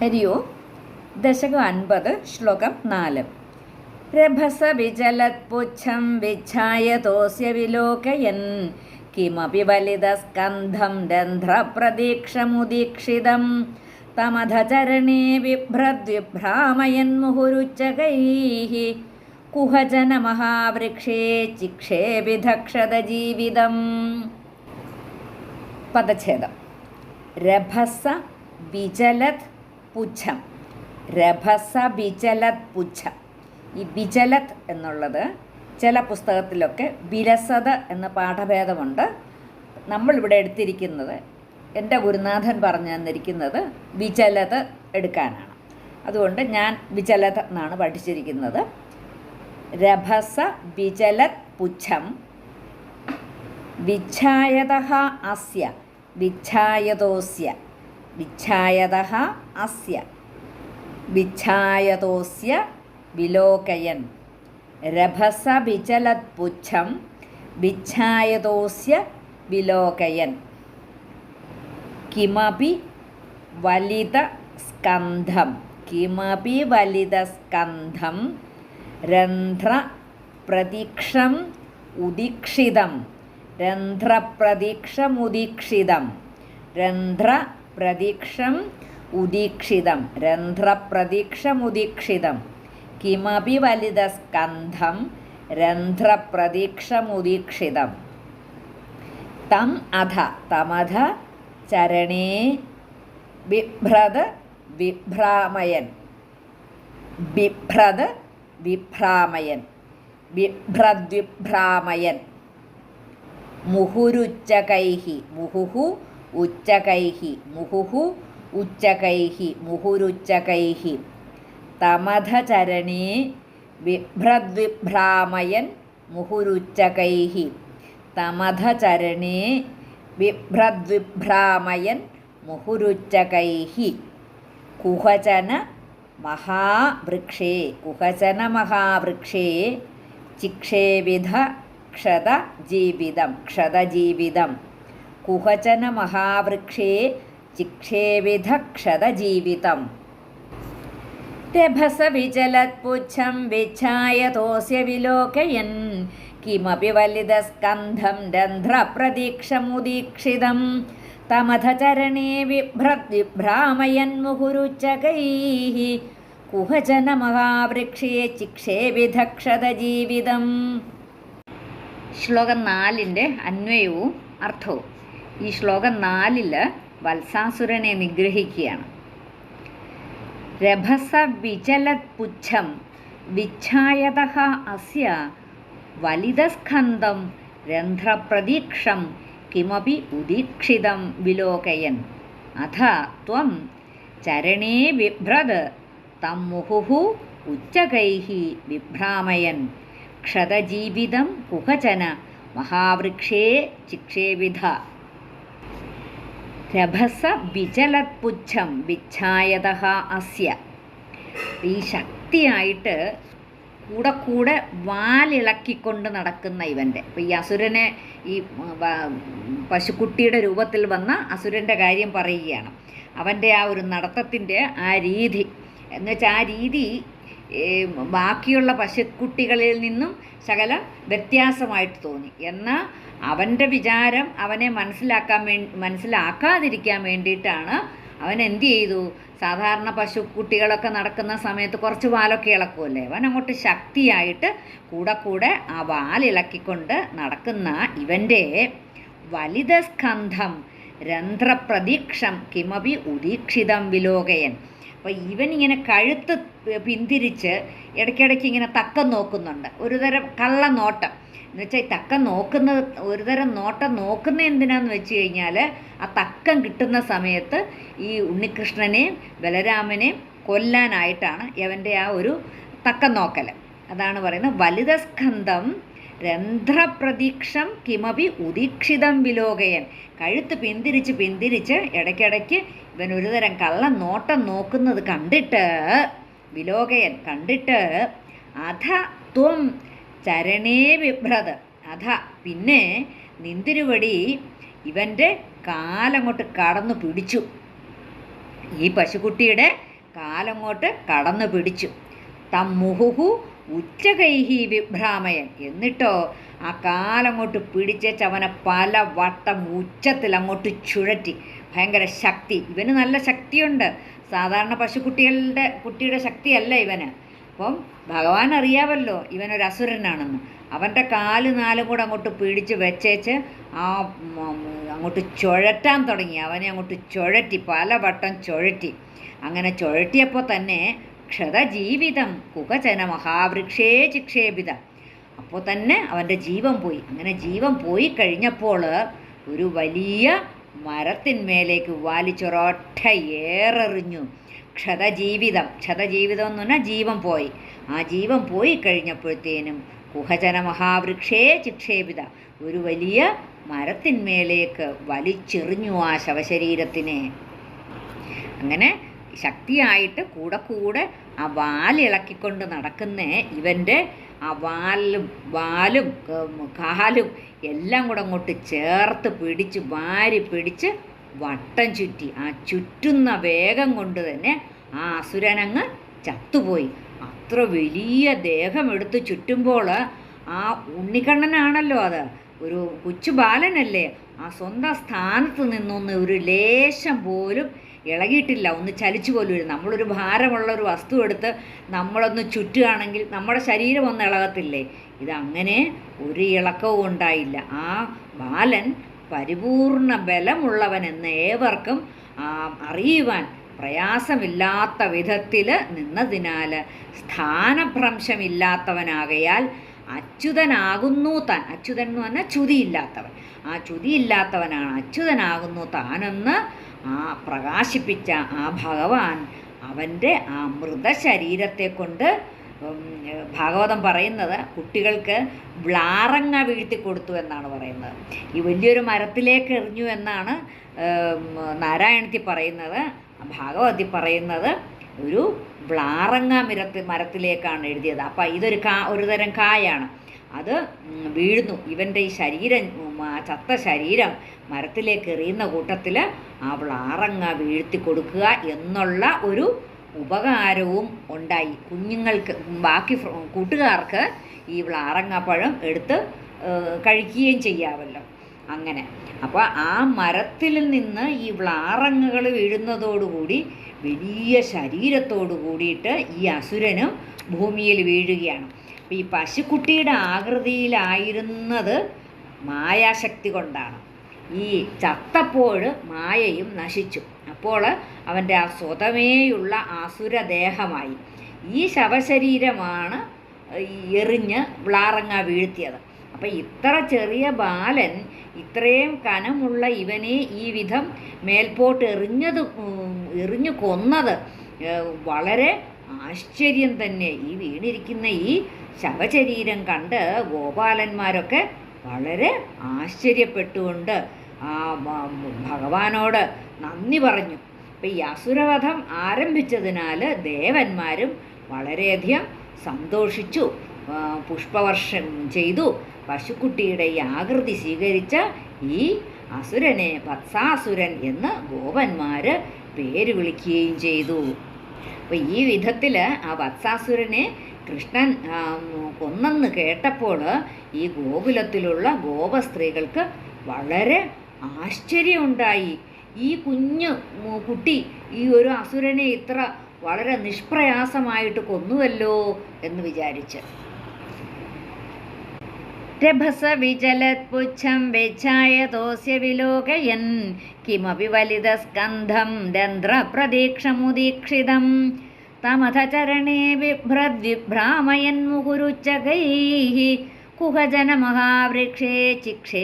ഹരി ഓം ദശകം അൻപത് ശ്ലോകം നാല്. രഭസ വിചലത്പുച്ഛം വിച്ഛായതോസ്യ വിലോകയൻ. കിമപി വലിതസ്കന്ധം രന്ധ്രപ്രതീക്ഷമുദീക്ഷിതം തമധചരണേ ബിഭ്രദ്വിഭ്രാമയൻ മുഹുരുച്ചകൈः കുഹജനമഹാവൃക്ഷേ ചിക്ഷേപിധക്ഷത ജീവിതം. പദച്ഛേദം. രഭസ വിചലത് പുച്ഛം. രഭസ വിചലത് പുച്ഛം. ഈ വിചലത് എന്നുള്ളത് ചില പുസ്തകത്തിലൊക്കെ വിലസത എന്ന പാഠഭേദമുണ്ട്. നമ്മളിവിടെ എടുത്തിരിക്കുന്നത് എന്റെ ഗുരുനാഥൻ പറഞ്ഞു തന്നിരിക്കുന്നത് വിചലത് എടുക്കാനാണ്. അതുകൊണ്ട് ഞാൻ വിചലത് എന്നാണ് പഠിച്ചിരിക്കുന്നത്. രഭസ വിചലത് പുച്ഛം. വിച്ഛായത അസ്യ വിച്ഛായതോസ്യ. വിച്ഛായത അസ്യ. വിച്ഛായതോസ്യ വിലോകയൻ. രഭസ വിചലത്പുച്ഛം വിച്ഛായതോസ്യ വിലോകയൻ. കിമപി വലിത സ്കന്ധം കിമപി വലിത സ്കന്ധം രന്ധ്ര പ്രതീക്ഷം ഉദീക്ഷിതം. രന്ധ്രപ്രതീക്ഷമുദീക്ഷിതം രന്ധ്രപ്രതീക്ഷം ഉദീക്ഷിതം. രന്ധ്രപ്രതീക്ഷമുദീക്ഷിതം കിമപി വലിതസ്കന്ധം രന്ധ്രപ്രതീക്ഷമുദീക്ഷിതം തം അധ തമധ ചരണേ ബിഭ്രത് വിഭ്രാമയൻ. ബിഭ്രത് വിഭ്രാമയൻ. ബിഭ്രദ്വിഭ്രാമയൻ. മുഹുരുച്ചകൈഹി മുഹുഹു ഉച്ചകൈഹി മുഹുഹു ഉച്ചകൈഹി മുഹുരുച്ചകൈഹി. തമധചരണേ വിഭ്രദ്വിഭ്രാമയൻ മുഹുരുച്ചകൈഹി. തമധചരണേ വിഭ്രദ്വിഭ്രാമയൻ മുഹുരുച്ചകൈഹി. കുഹചന മഹാവൃക്ഷേ കുഹചന മഹാവൃക്ഷേ. ചിക്ഷേവിധ ക്ഷതജീവിതം ക്ഷതജീവിതം. കുഹചന മഹാവൃക്ഷേ ചിക്ഷേവിധ ക്ഷതജീവിതം രഭസ വിചലത്പുച്ഛം വിച്ഛായതോസ്യ വിലോകയൻ. കിമപി വലിതസ്കന്ധം രന്ധ്രപ്രതീക്ഷമുദീക്ഷിതം തമധചരണേ ചരണേ മുഹുരുച്ചകൈः കുഹചന മഹാവൃക്ഷേ ചിക്ഷേവിധക്ഷതജീവിതം ശ്ലോകം നാലിന്റെ അന്വയവും അർത്ഥവും. ഈ ശ്ലോകം നാലിൽ വത്സാസുരനെ നിഗ്രഹിക്കുകയാണ്. രഭസ വിചലത് പുച്ഛം വിച്ഛായത അസ്യ വലിതസ്കന്ധം രന്ധ്രപ്രതീക്ഷം കിമപി ഉദീക്ഷിതം വിലോകയൻ. അഥ ത്വം ചരണേ ബിഭ്രത് തം മുഹുഹു ഉച്ചകൈः വിഭ്രാമയൻ ക്ഷതജീവിതം കുഹചന മഹാവൃക്ഷേ ചിക്ഷേവിധ രഭസ വിചലത്പുച്ഛം വിച്ഛായത അസ്യ. ഈ ശക്തിയായിട്ട് കൂടെ കൂടെ വാലിളക്കിക്കൊണ്ട് നടക്കുന്ന ഇവന്റെ. അപ്പോൾ ഈ അസുരനെ ഈ പശുക്കുട്ടിയുടെ രൂപത്തിൽ വന്ന അസുരന്റെ കാര്യം പറയുകയാണ്. അവന്റെ ആ ഒരു നടത്തത്തിന്റെ ആ രീതി. എന്നുവെച്ചാൽ ആ രീതി ബാക്കിയുള്ള പശുക്കുട്ടികളിൽ നിന്നും ശകലം വ്യത്യാസമായിട്ട് തോന്നി. എന്നാൽ അവന്റെ വിചാരം അവനെ മനസ്സിലാക്കാൻ വേണ്ടി മനസ്സിലാക്കാതിരിക്കാൻ വേണ്ടിയിട്ടാണ് അവൻ എന്ത് ചെയ്തു? സാധാരണ പശുക്കുട്ടികളൊക്കെ നടക്കുന്ന സമയത്ത് കുറച്ച് വാലൊക്കെ ഇളക്കുമല്ലേ അവൻ അങ്ങോട്ട് ശക്തിയായിട്ട് കൂടെ കൂടെ ആ വാലിളക്കിക്കൊണ്ട് നടക്കുന്ന ഇവന്റെ വലിതസ്കന്ധം രന്ധ്രപ്രതീക്ഷം കിമപി ഉദീക്ഷിതം വിലോകയൻ. അപ്പോൾ ഇവൻ ഇങ്ങനെ കഴുത്ത് പിന്തിരിച്ച് ഇടയ്ക്കിടയ്ക്ക് ഇങ്ങനെ തക്കം നോക്കുന്നുണ്ട്. ഒരുതരം കള്ള നോട്ടം എന്ന് വെച്ചാൽ ഈ തക്കം നോക്കുന്നത് ഒരുതരം നോട്ടം നോക്കുന്ന എന്തിനാന്ന് വെച്ച് കഴിഞ്ഞാൽ ആ തക്കം കിട്ടുന്ന സമയത്ത് ഈ ഉണ്ണികൃഷ്ണനെയും ബലരാമനെയും കൊല്ലാനായിട്ടാണ് ഇവന്റെ ആ ഒരു തക്കം നോക്കൽ അതാണ് പറയുന്നത് വലിതസ്കന്ധം രന്ധ്രപ്രതീക്ഷം കിമപി ഉദീക്ഷിതം വിലോകയൻ. കഴുത്ത് പിന്തിരിച്ച് പിന്തിരിച്ച് ഇടയ്ക്കിടയ്ക്ക് ഇവൻ ഒരുതരം കള്ള നോട്ടം നോക്കുന്നത് കണ്ടിട്ട് വിലോകയൻ കണ്ടിട്ട് അധ ത്വം ചരണേ വിഭ്രത് അധ പിന്നെ നിന്തിരുവടി ഇവന്റെ കാലങ്ങോട്ട് കടന്നു പിടിച്ചു. ഈ പശുക്കുട്ടിയുടെ കാലങ്ങോട്ട് കടന്നു പിടിച്ചു. തം മുഹുഹു ഉച്ചകൈഹി വിഭ്രാമയൻ. എന്നിട്ടോ? ആ കാലങ്ങോട്ട് പിടിച്ചേച്ച് അവനെ പല വട്ടം ഉച്ചത്തിൽ അങ്ങോട്ട് ചുഴറ്റി. ഭയങ്കര ശക്തി. ഇവന് നല്ല ശക്തിയുണ്ട്. സാധാരണ പശുക്കുട്ടികളുടെ കുട്ടിയുടെ ശക്തിയല്ല ഇവന്. അപ്പം ഭഗവാൻ അറിയാമല്ലോ ഇവനൊരു അസുരനാണെന്ന്. അവന്റെ കാൽ നാലും കൂടെ അങ്ങോട്ട് പിടിച്ച് വെച്ചേച്ച് ആ അങ്ങോട്ട് ചുഴറ്റാൻ തുടങ്ങി. അവനെ അങ്ങോട്ട് ചുഴറ്റി പല വട്ടം ചുഴറ്റി. അങ്ങനെ ചുഴറ്റിയപ്പോൾ തന്നെ ക്ഷതജീവിതം കുകചന മഹാവൃക്ഷേ ചിക്ഷേപിത. അപ്പോൾ തന്നെ അവന്റെ ജീവൻ പോയി. അങ്ങനെ ജീവൻ പോയി കഴിഞ്ഞപ്പോൾ ഒരു വലിയ മരത്തിന്മേലേക്ക് വലിച്ചൊരൊറ്റ ഏറെറിഞ്ഞു. ക്ഷതജീവിതം. ക്ഷതജീവിതം എന്ന് പറഞ്ഞാൽ ജീവൻ പോയി. ആ ജീവൻ പോയി കഴിഞ്ഞപ്പോഴത്തേനും കുഹചന മഹാവൃക്ഷേ ചിക്ഷേപിത. ഒരു വലിയ മരത്തിന്മേലേക്ക് വലിച്ചെറിഞ്ഞു ആ ശവശരീരത്തിനെ. അങ്ങനെ ശക്തിയായിട്ട് കൂടെ കൂടെ ആ വാലിളക്കിക്കൊണ്ട് നടക്കുന്ന ഇവന്റെ ആ വാലും വാലും കാലും എല്ലാം കൂടെ അങ്ങോട്ട് ചേർത്ത് പിടിച്ച് വാരി പിടിച്ച് വട്ടം ചുറ്റി ആ ചുറ്റുന്ന വേഗം കൊണ്ട് തന്നെ ആ അസുരനങ്ങ് ചത്തുപോയി. അത്ര വലിയ ദേഹം എടുത്ത് ചുറ്റുമ്പോൾ ആ ഉണ്ണിക്കണ്ണനാണല്ലോ അത്. ഒരു കൊച്ചു ബാലനല്ലേ ആ സ്വന്തം സ്ഥാനത്ത് നിന്നൊന്ന് ഒരു ലേശം പോലും ഇളകിയിട്ടില്ല ഒന്ന് ചലിച്ചു പോലും ഇല്ല. നമ്മളൊരു ഭാരമുള്ള ഒരു വസ്തു എടുത്ത് നമ്മളൊന്ന് ചുറ്റുകയാണെങ്കിൽ നമ്മുടെ ശരീരം ഒന്ന് ഇളകത്തില്ലേ? ഇതങ്ങനെ ഒരു ഇളക്കവും ഉണ്ടായില്ല. ആ ബാലൻ പരിപൂർണ ബലമുള്ളവൻ എന്ന ഏവർക്കും അറിയുവാൻ പ്രയാസമില്ലാത്ത വിധത്തിൽ നിന്നതിനാൽ സ്ഥാനഭ്രംശമില്ലാത്തവനാകയാൽ അച്യുതനാകുന്നു താൻ. അച്യുതൻ എന്ന് പറഞ്ഞാൽ ചുതിയില്ലാത്തവൻ. ആ ചുതിയില്ലാത്തവനാണ് അച്യുതനാകുന്നു താനെന്ന് ആ പ്രകാശിപ്പിച്ച ആ ഭഗവാൻ അവന്റെ ആ മൃതശരീരത്തെ കൊണ്ട് ഭാഗവതം പറയുന്നത് കുട്ടികൾക്ക് വ്ളാറങ്ങ വീഴ്ത്തി കൊടുത്തു എന്നാണ് പറയുന്നത്. ഈ വലിയൊരു മരത്തിലേക്ക് എറിഞ്ഞു എന്നാണ് നാരായണത്തിൽ പറയുന്നത്. ഭാഗവതി പറയുന്നത് ഒരു വ്ളാറങ്ങ മരത്തി മരത്തിലേക്കാണ് എഴുതിയത്. അപ്പം ഇതൊരു കാ ഒരു തരം കായാണ്. അത് വീഴുന്നു. ഇവന്റെ ഈ ശരീരം ചത്ത ശരീരം മരത്തിലേക്ക് എറിയുന്ന കൂട്ടത്തിൽ അവൾ ആറങ്ങ വീഴ്ത്തി കൊടുക്കുക എന്നുള്ള ഒരു ഉപകാരവും ഉണ്ടായി. കുഞ്ഞുങ്ങൾക്ക് ബാക്കി കൂട്ടുകാർക്ക് ഈ പഴം എടുത്ത് കഴിക്കുകയും ചെയ്യാമല്ലോ അങ്ങനെ. അപ്പോൾ ആ മരത്തിൽ നിന്ന് ഈ വിളാറങ്ങകൾ വീഴുന്നതോടുകൂടി വലിയ ശരീരത്തോടു കൂടിയിട്ട് ഈ അസുരനും ഭൂമിയിൽ വീഴുകയാണ്. ഈ പശുക്കുട്ടിയുടെ ആകൃതിയിലായിരുന്നത് മായാശക്തി കൊണ്ടാണ്. ഈ ചത്തപ്പോൾ മായയും നശിച്ചു. അപ്പോൾ അവന്റെ ആ സ്വതമേയുള്ള അസുരദേഹമായി. ഈ ശവശരീരമാണ് എറിഞ്ഞ് വിളാറങ്ങ വീഴ്ത്തിയത്. അപ്പം ഇത്ര ചെറിയ ബാലൻ ഇത്രയും കനമുള്ള ഇവനെ ഈ വിധം മേൽപോട്ട് എറിഞ്ഞത് എറിഞ്ഞു കൊന്നത് വളരെ ആശ്ചര്യം തന്നെ. ഈ വീണിരിക്കുന്ന ഈ ശവശരീരം കണ്ട് ഗോപാലന്മാരൊക്കെ വളരെ ആശ്ചര്യപ്പെട്ടുകൊണ്ട് ആ ഭഗവാനോട് നന്ദി പറഞ്ഞു. അപ്പം ഈ അസുരവധം ആരംഭിച്ചതിനാൽ ദേവന്മാരും വളരെയധികം സന്തോഷിച്ചു. പുഷ്പവർഷം ചെയ്തു. പശുക്കുട്ടിയുടെ ഈ ആകൃതി സ്വീകരിച്ച ഈ അസുരനെ വത്സാസുരൻ എന്ന് ഗോപന്മാർ പേര് വിളിക്കുകയും ചെയ്തു. അപ്പോൾ ഈ വിധത്തിൽ ആ വത്സാസുരനെ കൃഷ്ണൻ കൊന്നെന്ന് കേട്ടപ്പോൾ ഈ ഗോകുലത്തിലുള്ള ഗോപസ്ത്രീകൾക്ക് വളരെ ആശ്ചര്യമുണ്ടായി. ഈ കുഞ്ഞു കുട്ടി ഈ ഒരു അസുരനെ ഇത്ര വളരെ നിഷ്പ്രയാസമായിട്ട് കൊന്നുവല്ലോ എന്ന് വിചാരിച്ച്. രഭസ വിചലത്പുച്ഛം വെച്ചായതോസ്യ വിലോകയൻ കിമപി വലിതസ്കന്ധം രന്ധ്രപ്രതീക്ഷമുദീക്ഷിതം. तमथ चरणे बिभ्रद्विभ्रामयन्मुकुरुच्चकैः कुहजनमहावृक्षे चिक्षे